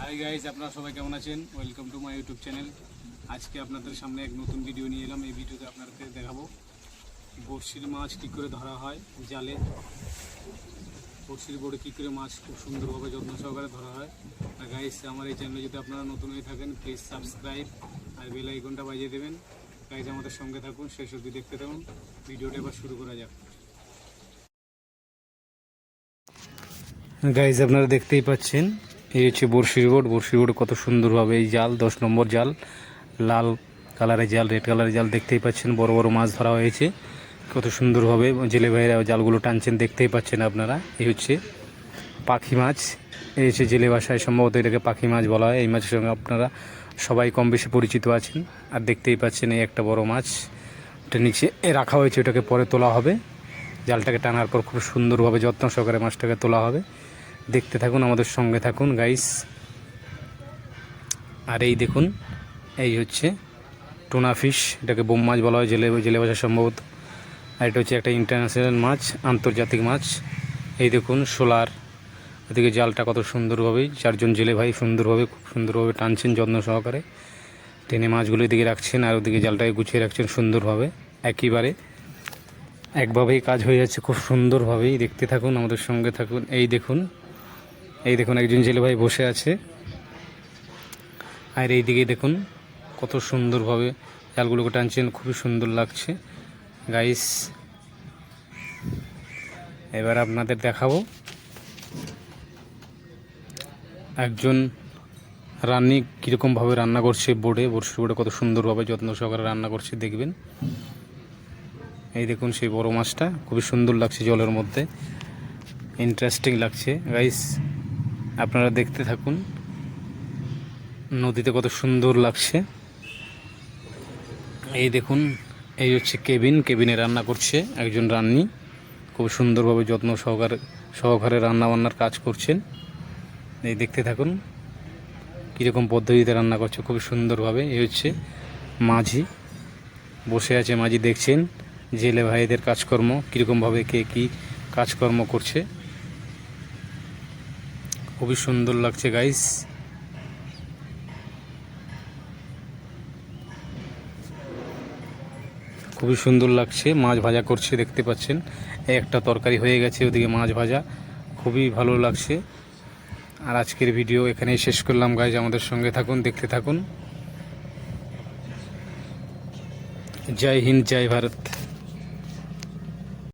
Hi guys আপনারা সবাই কেমন আছেন? Welcome to my YouTube channel আজকে আপনাদের সামনে এক নতুন ভিডিও নিয়ে এলাম। এই ভিডিওতে আপনাদেরকে দেখাবো বড়শির মাছ কী করে ধরা হয় জালে। বড়শির বোর্ডে কী করে মাছ খুব সুন্দরভাবে যত্ন সহকারে ধরা হয়। আর গাইজ আমার এই চ্যানেলে যদি আপনারা নতুন হয়ে থাকেন প্লিজ সাবস্ক্রাইব আর বেল আইকনটা বাজিয়ে দেবেন। গাইজ আমাদের সঙ্গে থাকুন, শেষ অবধি দেখতে থাকুন। ভিডিওটা এবার শুরু করা যাক। গাইজ আপনারা দেখতেই পাচ্ছেন এই হচ্ছে বড়শির বোর্ড বড়শির বোর্ড কত সুন্দরভাবে এই জাল, দশ নম্বর জাল, লাল কালারের জাল, রেড কালারের জাল দেখতেই পাচ্ছেন, বড় বড় মাছ ধরা হয়েছে। কত সুন্দরভাবে জেলে ভাইরা জালগুলো টানছেন, দেখতেই পাচ্ছেন আপনারা। এই হচ্ছে পাখি মাছ। এই হচ্ছে জেলে ভাষায় সম্ভবত এটাকে পাখি মাছ বলা হয়। এই মাছের সঙ্গে আপনারা সবাই কম বেশি পরিচিত আছেন। আর দেখতেই পাচ্ছেন এই একটা বড় মাছ। এটা নিচে রাখা হয়েছে, ওটাকে পরে তোলা হবে। জালটাকে টানার পর খুব সুন্দরভাবে যত্ন সহকারে মাছটাকে তোলা হবে। দেখতে থাকুন, আমাদের সঙ্গে থাকুন গাইস আর এই দেখুন, এই হচ্ছে টুনা ফিশ এটাকে বোম মাছ বলা হয়, জেলে জেলে ভাষা সম্ভবত। আর এটা হচ্ছে একটা ইন্টারন্যাশনাল মাছ, আন্তর্জাতিক মাছ। এই দেখুন, সোলার। ওদিকে জালটা কত সুন্দরভাবেই, চারজন জেলে ভাই সুন্দরভাবে, খুব সুন্দরভাবে টানছেন, যত্ন সহকারে। টেনে মাছগুলো এদিকে রাখছেন আর ওদিকে জালটাকে গুছিয়ে রাখছেন সুন্দরভাবে একইবারে একভাবেই কাজ হয়ে যাচ্ছে, খুব সুন্দরভাবেই। দেখতে থাকুন, আমাদের সঙ্গে থাকুন। এই দেখুন এই দেখুন, একজন জেলে ভাই বসে আছে। আর এই দিকে দেখুন, কত সুন্দরভাবে জালগুলোকে টানছেন, খুবই সুন্দর লাগছে। গাইস এবার আপনাদের দেখাবো। একজন রান্নি কীরকমভাবে রান্না করছে বোর্ডে বর্ষি বোর্ডে, কত সুন্দরভাবে যত্ন সহকারে রান্না করছে, দেখবেন। এই দেখুন, সেই বড় মাছটা, খুবই সুন্দর লাগছে জলের মধ্যে। ইন্টারেস্টিং লাগছে গাইস আপনারা দেখতে থাকুন। নদীতে কত সুন্দর লাগছে। এই দেখুন, এই হচ্ছে কেবিন। কেবিনে রান্না করছে একজন রান্নি। খুব সুন্দরভাবে যত্ন সহকারে সহকারে রান্না বান্নার কাজ করছেন। এই দেখতে থাকুন, কীরকম পদ্ধতিতে রান্না করছে, খুব সুন্দরভাবে। এই হচ্ছে মাঝি। বসে আছে মাঝি, দেখছেন। জেলে ভাইদের কাজকর্ম, কীরকমভাবে কে কী কাজকর্ম করছে। খুবই সুন্দর লাগছে গাইস খুবই সুন্দর লাগছে, মাছ ভাজা করছে, দেখতে পাচ্ছেন। একটা তরকারি হয়ে গেছে, ওদিকে মাছ ভাজা। খুবই ভালো লাগছে। আর আজকের ভিডিও এখানেই শেষ করলাম গাইজ আমাদের সঙ্গে থাকুন, দেখতে থাকুন। জয় হিন্দ, জয় ভারত।